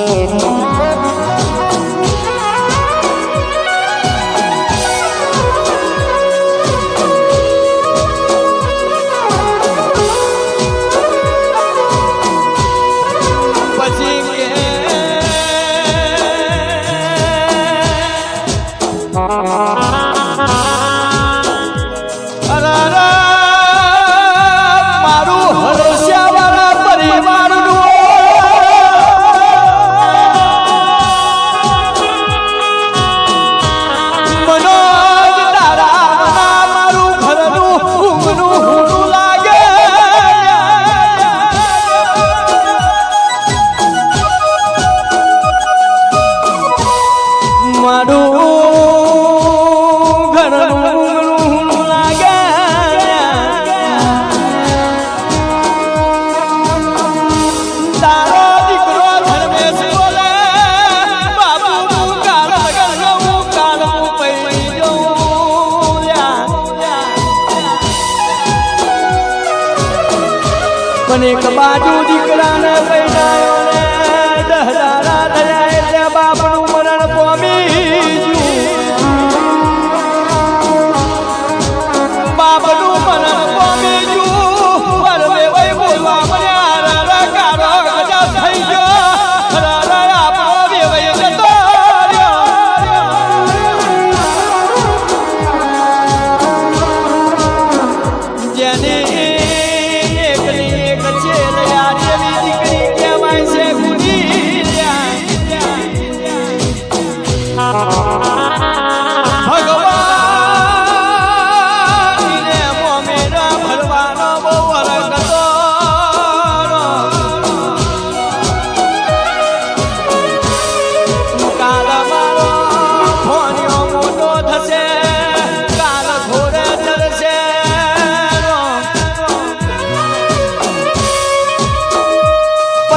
Oh. પણ એક બાજુ દીકરાને પૈડાયો ને દહદારા થયા એટલે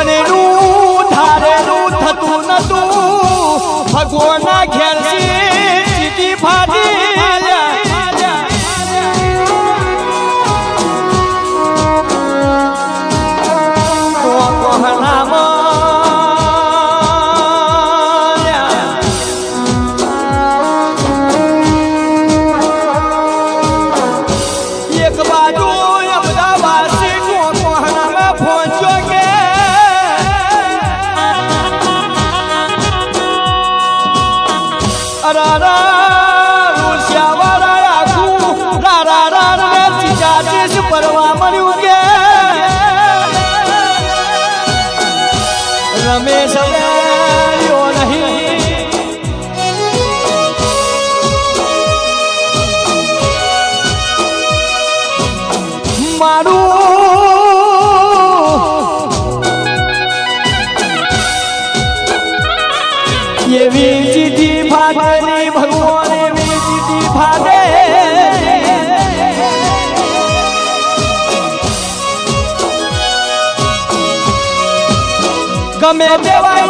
પણ એનું ધારેલું થતું નતું. ભગવાના ઘેર પરવા મળ્યું કે રમેશ નહીં મારું meu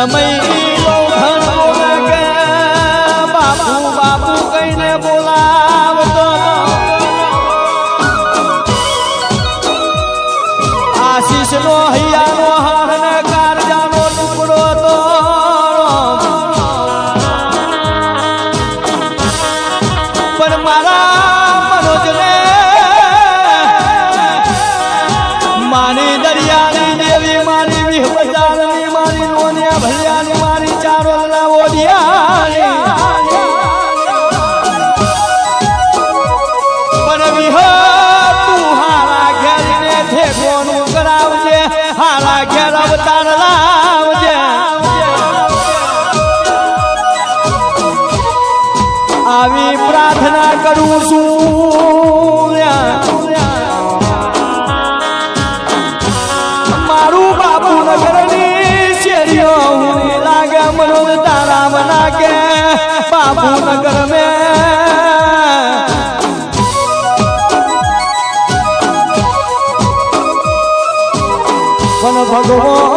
સમય ગીલો ઘણો લાગે બાપુ બાપુ કહીને બોલાવતો આશીષ નો હૈયાનો કરું શું મારું બાપુ નગરની શેરીઓ લાગે, મનોજ તારા મના કે બાપુ નગર મે ભગવાન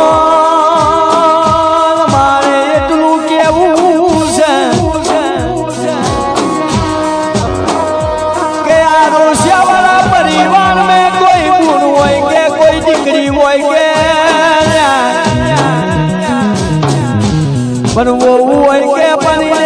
પણ હોય કે પણ